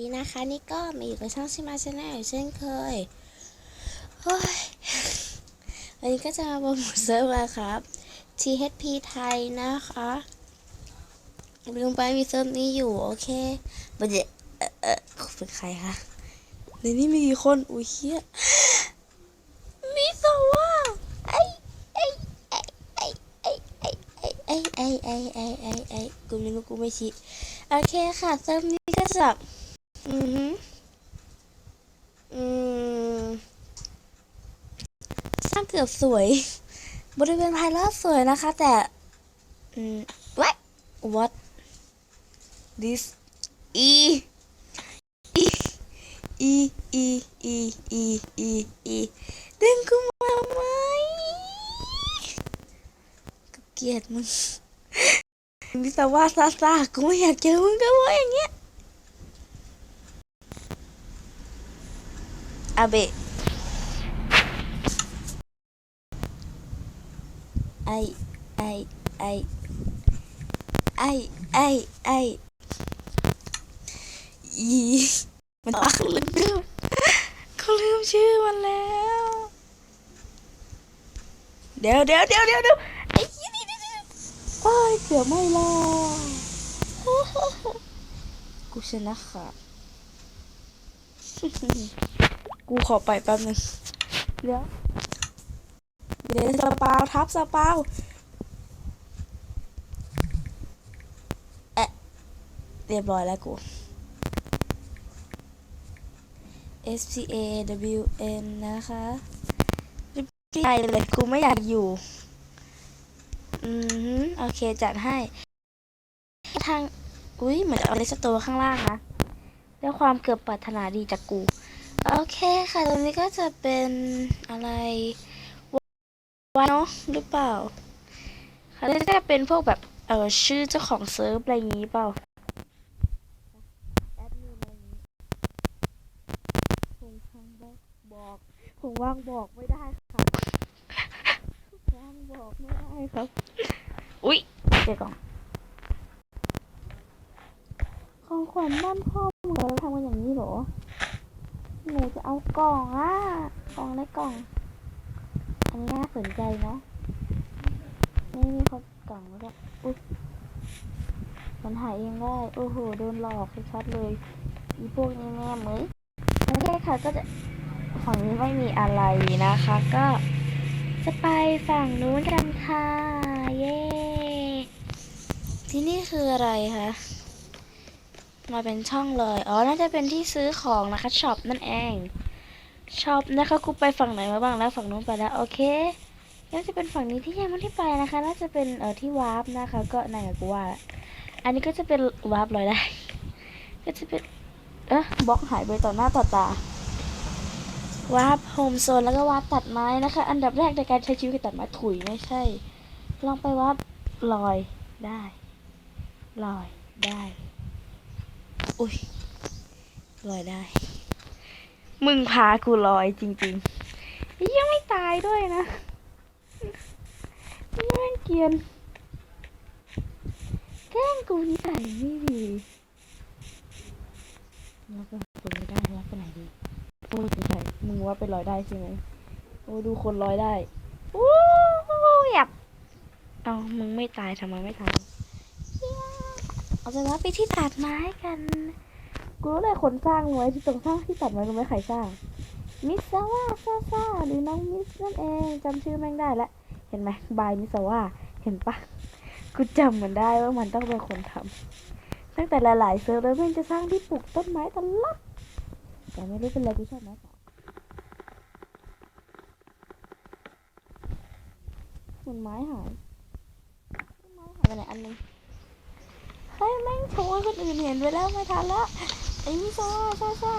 ดีนะคะนี่ก็มาอยู่กับช่องชิมาชาแนลเช่นเคยโอ้ยวันนี้ก็จะมาโปรโมทเซิร์ฟมาครับ THP ไทยนะคะลืมไปมีเซิร์ฟนี้อยู่ โอเคบัดเดเออเออเป็นใครคะในนี้มีกี่คนอุ้ยเฮียมีสองว่าไอไอไอไอไอไอไอไอไอไอไอไอกูไม่รู้กูไม่ชี้โอเคค่ะเซิร์ฟนี้ก็จะ อือฮึอืมสร้างเกือบสวย บริเวณภายรอบสวยนะคะ แต่ อืม what what this e e e e e e e e ดึงกูมาไหมกูเกลียดมึงมิสว่าซาซากูไม่อยากเจอมึงก็ว่าอย่างเงี้ย อาเบะไอไอไอไอไอไออีมันอะลืมลืมเขาลืมชื่อมันแล้ว เดี๋ยวเดี๋ยวเดี๋ยวเดี๋ยวเดี๋ยวไอ้ยี่นี่นี่โอ้ยเกือบไม่รอดกูชนะค่ะ กูขอไปแป๊บนึงเดี๋ยวเดี๋ยวสปาวทับสปาวเอะเรียบร้อยแล้วกู S P A W N นะคะไปเลยกูไม่อยากอยู่ อือฮึโอเค จัดให้ ทาง อุ้ยเหมือนเอาเลสโตข้างล่างนะด้วยความเกือบปรารถนาดีจากกู โอเคค่ะ ตรงนี้ก็จะเป็นอะไรวาเนาะหรือเปล่า ค่ะแล้วจะเป็นพวกแบบเออชื่อเจ้าของเซิร์ฟอะไรอย่างนี้เปล่าแอดมินอะไรอย่างนี้คงทางบอกบอกคงว่างบอกไม่ได้ครับว่างบอกไม่ได้ครับ อุ๊ยเดี๋ยวก่อนของขวัญบ้านพ่อมึงเราทำกันอย่างนี้เหรอ หนูจะเอากล่องอะกล่องในกล่อง อันนี้น่าสนใจเนาะนี่มีเขากล่องด้วยอุ๊ยมันหายเองได้ โอ้โห โดนหลอกชัดๆเลย อีพวกนี้แม่มึยโอเคค่ะก็จะฝั่งนี้ไม่มีอะไรนะคะ ก็จะไปฝั่งนู้นกันค่ะ เย้ ที่นี่คืออะไรคะ มาเป็นช่องเลย อ๋อ น่าจะเป็นที่ซื้อของนะคะช็อปนั่นเองช็อปนะคะกูไปฝั่งไหนมาบ้างแล้วฝั่งนู้นไปแล้วโอเคน่าจะเป็นฝั่งนี้ที่ยังไม่ได้ไปนะคะ น่าจะเป็นเอ่อที่วาร์ปนะคะ ก็นั่นแหละกูว่าละอันนี้ก็จะเป็นวาร์ปลอยได้ ก็จะเป็น เอ๊ะบล็อกหายไปต่อหน้าต่อตาวาร์ปโฮมโซนแล้วก็วาร์ปตัดไม้นะคะ อันดับแรกในการใช้ชีวิตคือตัดไม้ถุยไม่ใช่ ลองไปวาร์ปลอยได้ ลอยได้ อุ้ยลอยได้ มึงพากูลอยจริงๆยังไม่ตายด้วยนะแม่งเกรียนแกล้งกูนิสัยไม่ดีแล้วก็ตัวไม่ได้แล้วไปไหนดีโอ้ยไม่ใช่มึงว่าไปลอยได้ใช่ไหมโอ้ดูคนลอยได้โอ้ยอยากเอามึงไม่ตายทำไมไม่ตายเหี้ย เอาไปว่าไปที่ตัดไม้กัน กูรู้เลยคนสร้างไว้ที่ตรงสร้างที่ตัดไม้รู้ไหมใครสร้าง มิสวาซาซาหรือน้องมิสนั่นเองจำชื่อแม่งได้แล้วเห็นไหมบายมิสวาเห็นปะกูจำมันได้ว่ามันต้องเป็นคนทำตั้งแต่หลายๆเซิร์ฟแล้วแม่งจะสร้างที่ปลูกต้นไม้ตลอดแต่ไม่รู้เป็นอะไรกูชอบไม้ป่ามันไม้หายไม้หายไปไหนอันนึง ฮ้ยแม่งโชว์คนอื่นเห็นไปแล้วไม่ทันละไอ้มิสวาซาซา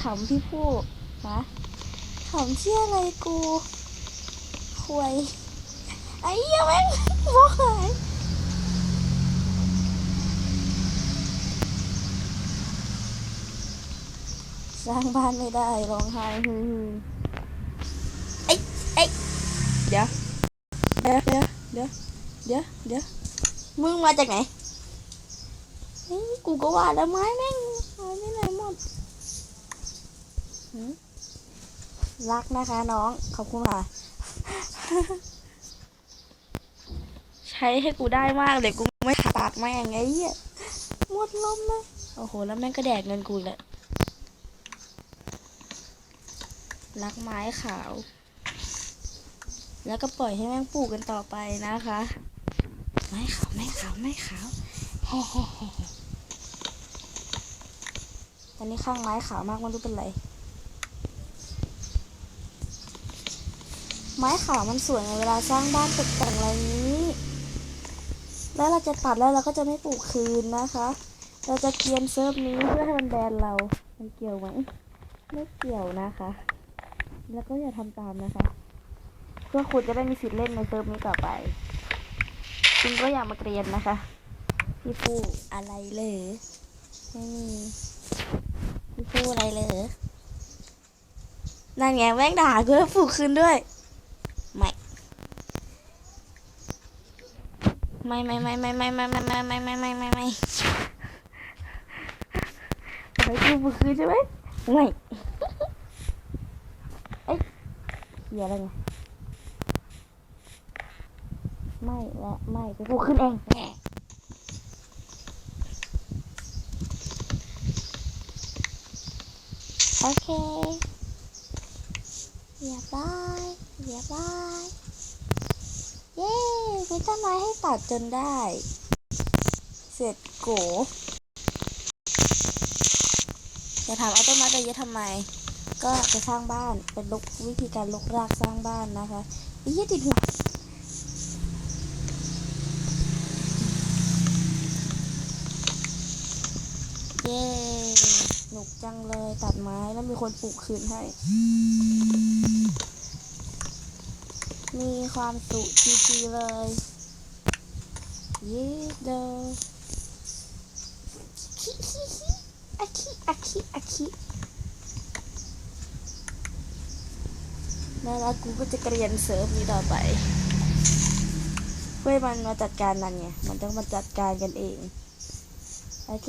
ขำพี่พูดนะขำเชี่ยอะไรกูควยไอ้เหี้ยแม่งบอกหายสร้างบ้านไม่ได้ร้องไห้ฮือๆเอ้ยเอ้เดี๋ยวเดี๋ยวเดี๋ยวเดี๋ยวเดี๋ยวเดี๋ยวมึงมาจากไหน กูก็ว่าแล้วไม้แม่งหายไปไหนหืมรักนะคะน้อง ขอบคุณค่ะ ใช้ให้กูได้มากเลยกูไม่ตัดแม่งไงเหี้ยหมดลมเลยโอ้โห แล้วแม่งก็แดกเงินกูอีกแล้วรักไม้ขาว แล้วก็ปล่อยให้แม่งปลูกกันต่อไปนะคะ ไม้ขาว ไม้ขาว ไม้ขาวแฮ่ ตอนนี้ข้างไม้ขาวมากไมันรู้เป็นไร ไม้ขาวมันสวยในเวลาสร้างบ้านตกแต่งอะไรนี้ แล้วเราจะตัดแล้วเราก็จะไม่ปลูกคืนนะคะ เราจะเกียนเซิร์ฟนี้เพื่อให้มันแบนเรา มันเกี่ยวไหม ไม่เกี่ยวนะคะ แล้วก็อย่าทำตามนะคะ เพื่อคุณจะได้มีสิทธิ์เล่นในเซิร์ฟนี้ต่อไป คุณก็อย่ามาเกรียนนะคะ พี่ฟูอะไรเลยไม่มี พี่ฟูอะไรเลยนั่นไงแม่งด่ากูแล้วปลูกคืนด้วย ไม่ ไม่ไม่ไม่ไม่ไม่ไม่ไม่ไม่ไม่ไม่ไม่ไม่ไม่ไอ้กูปลูกคืนใช่ไหมไม่เอ้ยเหี้ยอะไรไงไม่และไม่ไปปลูกขึ้นเองแหม่ โอเคเรียบร้อยเรียบร้อยเย้มีต้นไม้ให้ตัดจนได้ เสร็จโกจะถามเอาต้นไม้ไปเยอะทำไม ก็จะสร้างบ้าน เป็นลุกวิธีการลุกรากสร้างบ้านนะคะไอ้เหี้ยติดหัวเย้ จังเลยตัดไม้แล้วมีคนปลูกคืนให้ มีความสุขจีๆเลยเย้เดอคิคิคิอาคิอาคิอาคิแล้วกูก็จะเกรียนเซิร์ฟนี้ต่อไปเพื่อมันมาจัดการนั่นไง มันต้องมาจัดการกันเอง โอเค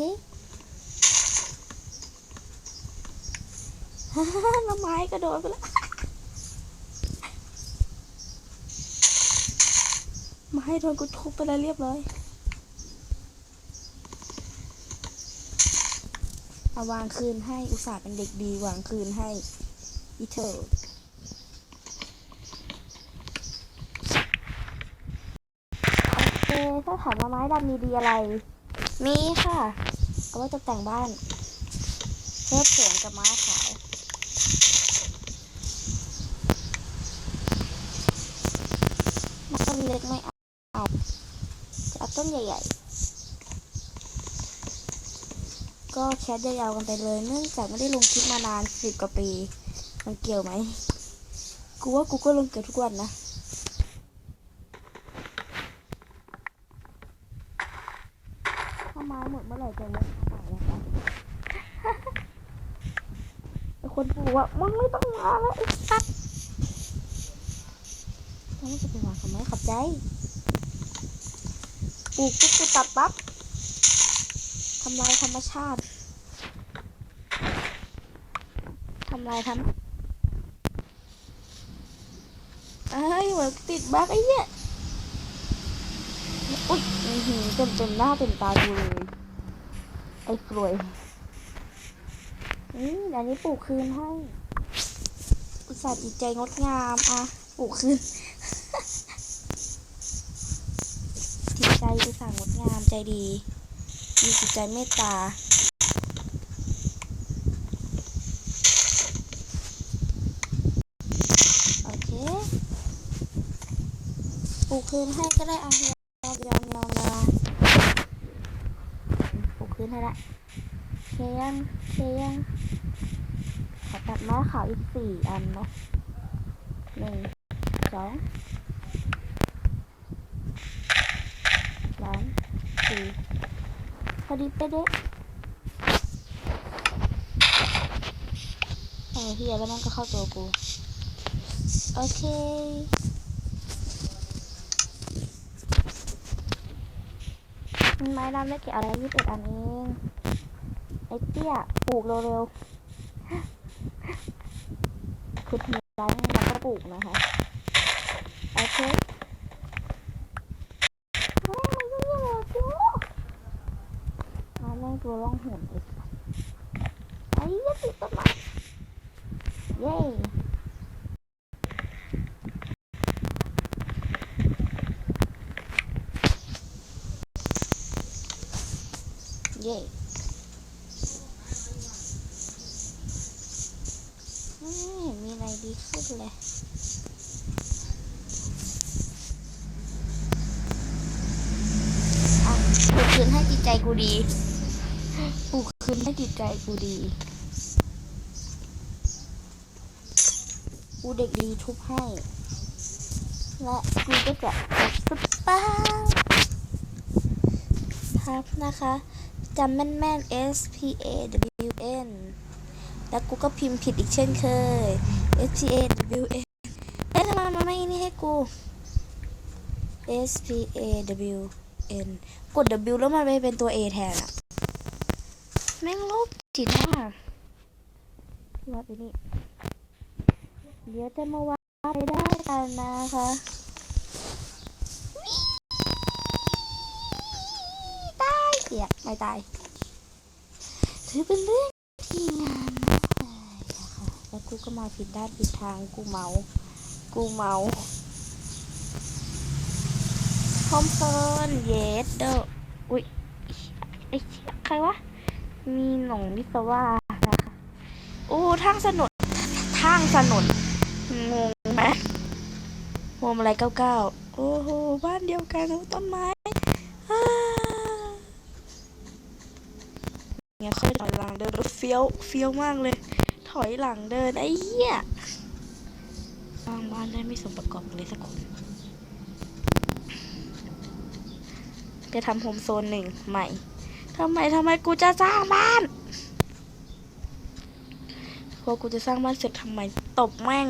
แล้วไม้กระโดดไปแล้ว มาให้โดนกูทุบไปแล้วเรียบร้อย เอาวางคืนให้อุตส่าห์เป็นเด็กดีวางคืนให้อีเธอโอเคถ้าถามว่าไม้ดำมีดีอะไร มีค่ะ เอาไว้ตกแต่งบ้านเพิ่มสวนกับไม้ขาว ต้น เล็กไม่เอาจะเอาต้นใหญ่ ๆ ก็แคสยาวๆกันไปเลยเนื่องจากไม่ได้ลงคลิปมานานสิบกว่าปี มันเกี่ยวไหม กูว่ากูก็ลงเกือบทุกวันนะถ้าไม้หมดเมื่อไหร่จะเลิกขายนะคะไอคนปลูกว่ามึงไม่ต้องมาแล้วไอ้สัส แล้วมันจะไปวางทำไมขอบใจปลูกปุ๊บกูตัดปั๊บทำลายธรรมชาติทำลายทำเอ้ยเหมือนติดบั๊กไอ้เนี่ยอุ๊ยอื้อหือเต็มเต็มหน้าเต็มตาดูเลยไอ้กลวยอืมอันนี้ปลูกคืนให้อุตส่าห์จิตใจงดงาม อะ ปลูกคืน จิตใจอุตส่าห์งดงามใจดี มีจิตใจเมตตา โอเคปลูกคืนให้ก็ได้เอายอมยอมยอมยอมปลูกคืนให้ละเคยังเคยังขอตัดไม้ขาวอีกสี่อันเนาะหนึ่งสองสามสี่พอ ดีเป๊ะเด้เออเฮียแล้วมันก็เข้าตัวกู โอเคไม้ดำได้เกี่ยวอะไรยี่สิบอันเองไอ้เตี้ยปลูกเร็วๆขุดทำลายให้แล้วก็ปลูกนะคะ โอเคเฮ้ยมันก็ยังเหลือกูเอาแม่งตัวร่องหนไอ้สัสไอ้เหี้ยติดต้นไม้เย้เย้ไม่เห็นมีอะไรดีขึ้นเลย อะปลุก คืนให้จิตใจกูดีปลุกคืนให้จิตใจกูดี กูเด็กดีทุบให้ และกูก็จะสป้าครับนะคะจำแม่นแม่น S P A W N แล้วกูก็พิมพ์ผิดอีกเช่นเคย S P A W N เอ๊ะทำไมมันไม่นี่ให้กู S P A W N กด W แล้วมันไปเป็นตัว A แทนอะแม่งโลกจิตอะวัดไปนี่ เดี๋ยวจะมาวัดไปได้กันนะคะตายเสียไม่ตายถือเป็นเรื่องที่งามมากเลยนะคะแล้วกูก็มาผิดด้านผิดทางกูเมา กูเมา พร้อมเฟิร์นเยสเดอร์อุ้ยไอ้เชี่ยใครวะ มีหนงวิศวะนะคะโอ้ทางสนุนทางสนุนงงไหมโฮมอะไรเก้าเก้าโอ้โห บ้านเดียวกันต้นไม้เนี่ยค่อยถอยหลังเดินรถเฟี้ยวเฟี้ยวมากเลย ถอยหลังเดินไอ้เหี้ยสร้างบ้านได้ไม่สมประกอบเลยสักคน จะทำโฮมโซนหนึ่งใหม่ทำไมทำไมกูจะสร้างบ้านพอกูจะสร้างบ้านเสร็จทำไมตบแม่ง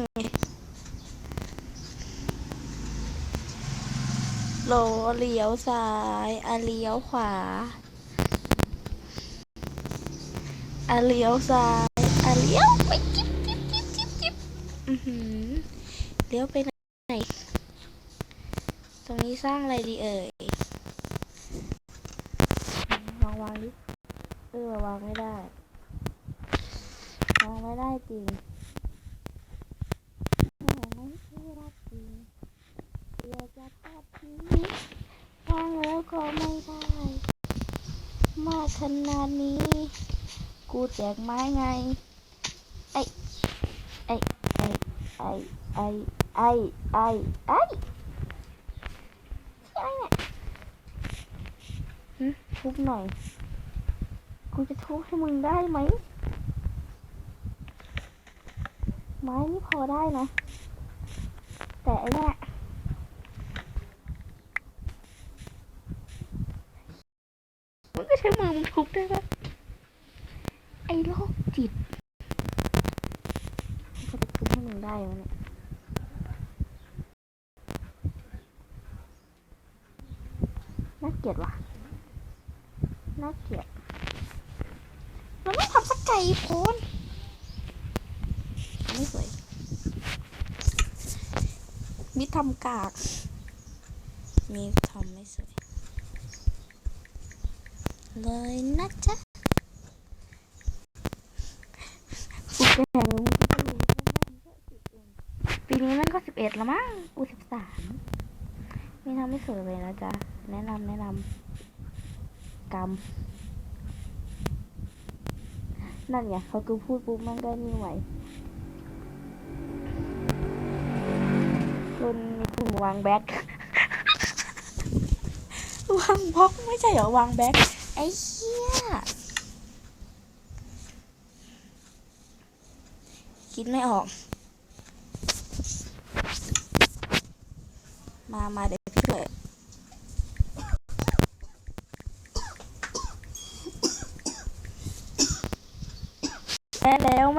โลเลี้ยวซ้ายอะเลี้ยวขวาอะเลี้ยวซ้ายอะเลี้ยวไปจิ๊บจิ๊บจิ๊บจิ๊บจิ๊บอือหือเลี้ยวไปไหน ตรงนี้สร้างอะไรดีเอ่ย วางวางดิเออวางไม่ได้วางไม่ได้จริงแม่ไม่ใช่รักจริงอยากจะทอดทิ้งวางแล้วก็ไม่ได้มากขนาดนี้ กูแจกไม้ไงไอ้ไอ้ไอ้ไอ้ไอ้ไอ้ไอ้ ไอ้ใช่เนี่ยหึ ทุบหน่อย กูจะทุบให้มึงได้ไหม ไม้นี่พอได้นะ แต่ไอ้เนี่ยมันก็ใช้มือมึงทุบได้ปะไอ้โรคจิตกูจะทุบให้มึงได้ไหมเนี่ยน่าเกลียดว่ะ น่าเกลียดเราไม่ทำสักไก่โพนไม่สวยมิทำกากมีทำไม่สวยเลยนะจ๊ะกูแก่แล้วมึงก็รู้ว่าแม่งก็สิบเองปีนี้มันก็สิบเอ็ดแล้วมั้งกูสิบสามมีทำไม่สวยเลยนะจ๊ะ แนะนำแนะนำ รรม นั่นไงเขากูพูดปุ๊บมันก็นี่ไหวรุ่นนี้กูวางแบ็ควางบล็อกไม่ใช่เหรอวางแบ็คไอ้เหี้ยคิดไม่ออก มา มาเดี๋ยวพี่เปิด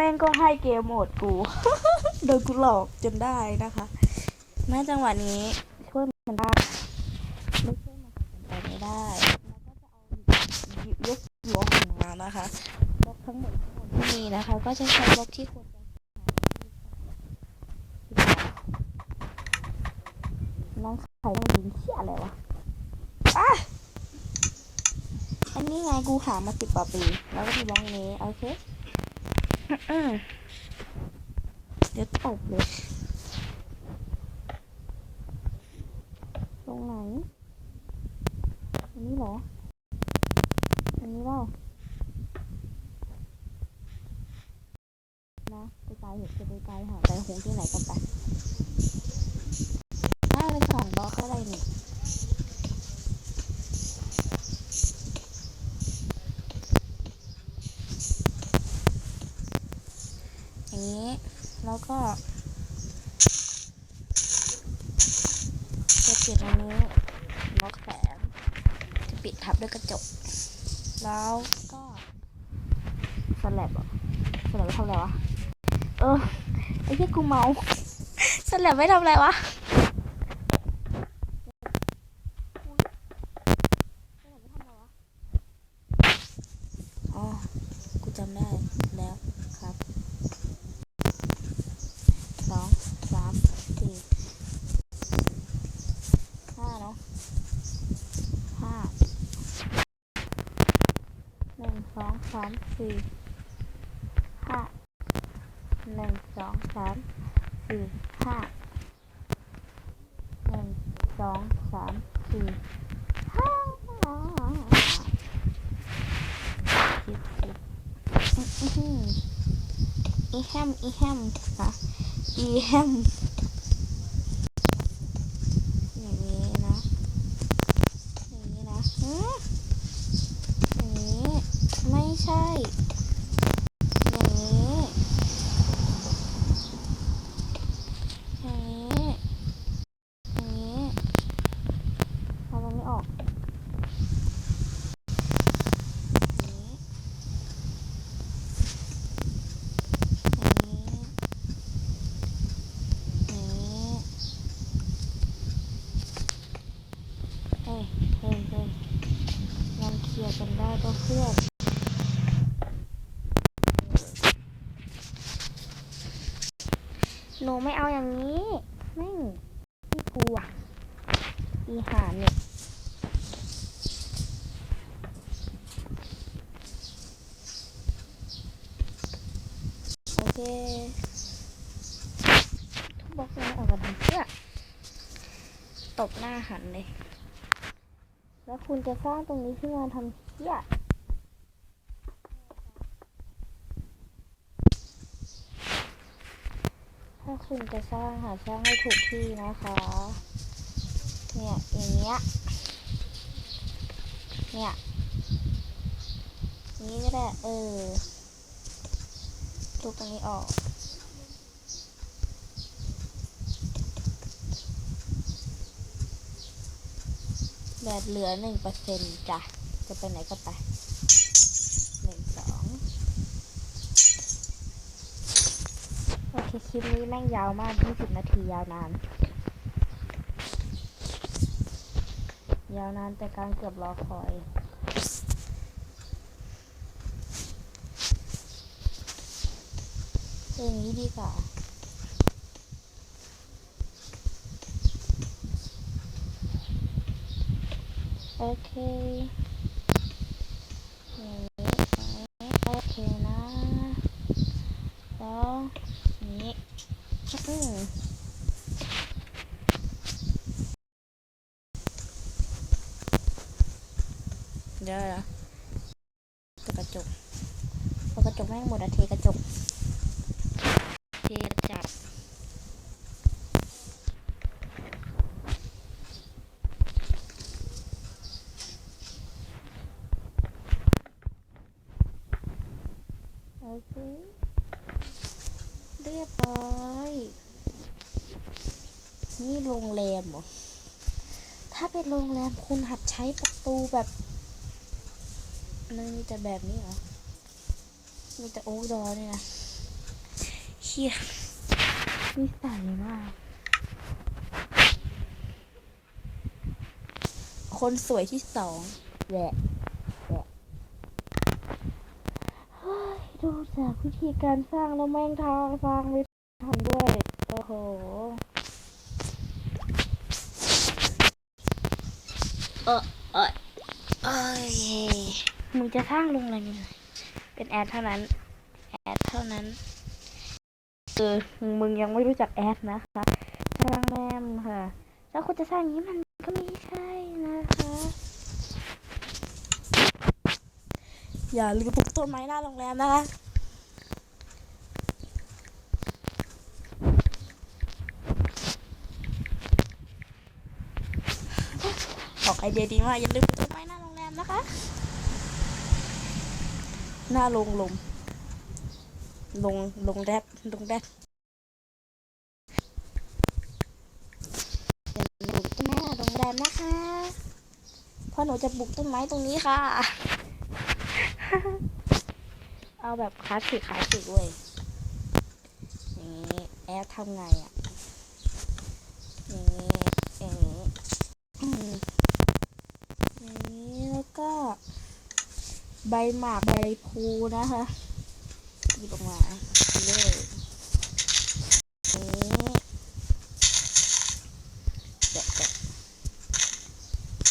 แม่งก็ให้เกมโหมดกู โดยกูหลอกจนได้นะคะแม้จังหวะนี้ช่วยมันได้ไม่ช่วยมันไปไม่ได้แล้วก็จะเอายกหัวของมานะคะบล็อกทั้งหมดทั้งหมดที่มีนะคะ ก็จะใช้บล็อกที่ควรจะน้องไข่ต้องยิงเชี่ยอะไรวะอะอันนี้ไงกูหามาสิบกว่าปี แล้วก็มีบล็อกนี้ โอเค เดี๋ยวตบเลยตรงไหน อันนี้เหรอ อันนี้เปล่านะไปไกลเห็ดจะไปไกลหาไปหงที่ไหนกันไปน่าเป็นสองบล็อกอะไรนี่ อย่างนี้ แล้วก็จะปิดอันนี้ล็อกแสงจะปิดทับด้วยกระจก แล้วก็สแลบเหรอะสแลบไว้ทำอะไรวะ เออ ไอ้ที่กู เมาสแลบไว้ทำอะไรวะอ๋อกูจำได้แล้วครับสองสามสี่ห้าเนาะห้าหนึ่งสองสามสี่ห้าหนึ่งสองสาม สี่ห้าหนึ่งสองสามสี่ห้าสิบสิบอีแฮมอีแฮมนะอีแฮมอย่างนี้นะ อย่างนี้นะหืออย่างนี้ ไม่ใช่ อย่างนี้ อย่างนี้ อย่างนี้เอาตรงนี้ออกอย่างนี้ อย่างนี้ อย่างนี้เฮ้ยเฮ้ยเฮ้ยยังเคลียร์กันได้ก็เพื่อน หนู ไม่เอาอย่างนี้ไม่งพี่กูอะอีหานเนี่ยโอเคทุกบล็อกเลยออกมาทำเพื่อตบหน้าหันเลย แล้วคุณจะสร้างตรงนี้ขึ้นมาทำเพื่อถ้า คุณจะสร้างหาสร้างให้ถูกที่นะคะ เนี่ยอย่างเงี้ย เนี่ยนี้ก็ได้ เออทุบตรงนี้ออก แบตเหลือหนึ่งเปอร์เซ็นต์จ้ะ จะไปไหนก็ไปหนึ่งสองโอเค ค ลิปนี้แม่งยาวมากยี่สิบนาทียาวนาน ยาวนานแต่การเกือบรอคอย อย่างนี้ดีกว่าโอเคอย่างนี้อย่างนี้โอเคนะ แล้วอย่างนี้อืม เดี๋ยวนะตัวกระจกตัวกระจกแม่งหมดอะเทกระจก เทจัดโอเคเรียบร้อยนี่โรงแรมเหรอถ้าเป็นโรงแรมคุณหัดใช้ประตูแบบ มันมีแต่แบบนี้เหรอ มีแต่โอ๊กดอเนี่ยนะเฮียนิสัยมาก คนสวยที่สองแหละแหละเฮ้ยดูจากวิธีการสร้างแล้วแม่งทางสร้างไม่ทำด้วย โอ้โหเออเออเอ้ย มึงจะสร้างโรงแรมยังเป็นแอดเท่านั้น แอดเท่านั้นเออมึงยังไม่รู้จักแอดนะคะสร้างแรมค่ะ แล้วคุณจะสร้างอย่างนี้มันก็ไม่ใช่นะคะ อย่าลืมปลูกต้นไม้หน้าโรงแรมนะคะออกไอเดียดีมากอย่าลืมปลูกต้นไม้หน้าโรงแรมนะคะ หน้าโรงลม ลงลงแรดลงแรดอย่าลืมปลูกต้นไม้หน้าโรงแรมนะคะเพราะหนูจะปลูกต้นไม้ตรงนี้ค่ะ เอาแบบคลาสสิกคลาสสิกเว้ยอย่างนี้แอดทำไงอะอย่างนี้อย่างนี้อืมอย่างนี้แล้วก็ ใบหมากใบพูนะคะหยิบออกมาเลยอย่างนี้แกะแกะ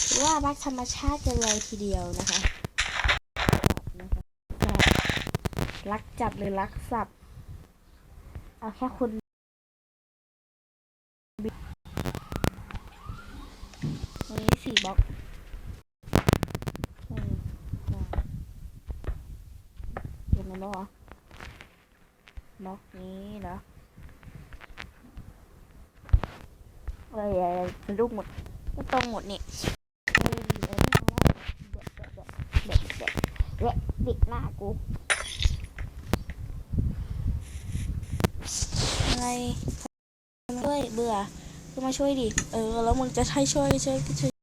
ถือว่ารักธรรมชาติกันเลยทีเดียวนะคะนะคะรักจัดหรือรักสับเอาแค่คุณตรงนี้สี่บล็อกหนึ่งสอง บล็อกเหรอบล็อกนี้เหรอเอ้ยเอ้ยเป็นรูปหมดก็ตรงหมดนี่เอ้ยเอ้ยไม่เอาแล้วเด็ดเด็ดเด็ดเด็ดเด็ดหน้ากูอะไรด้วยเบื่อก็มาช่วยดิ เออ แล้วมึงจะให้ช่วยช่วยก็ช่วย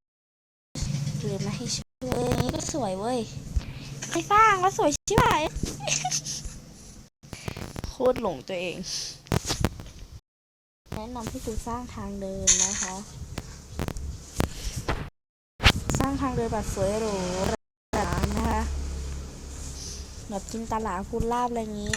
หรือม่ให้ช่วยเอออย่างนี้ก็สวยเว้ยใครสร้างแล้วสวยใช่ไหม โคตรหลงตัวเอง แนะนำให้กูสร้างทางเดินนะคะ สร้างทางเดินแบบสวยหรูหรานะคะแบบจินตลาพูดลาบอะไรงนี้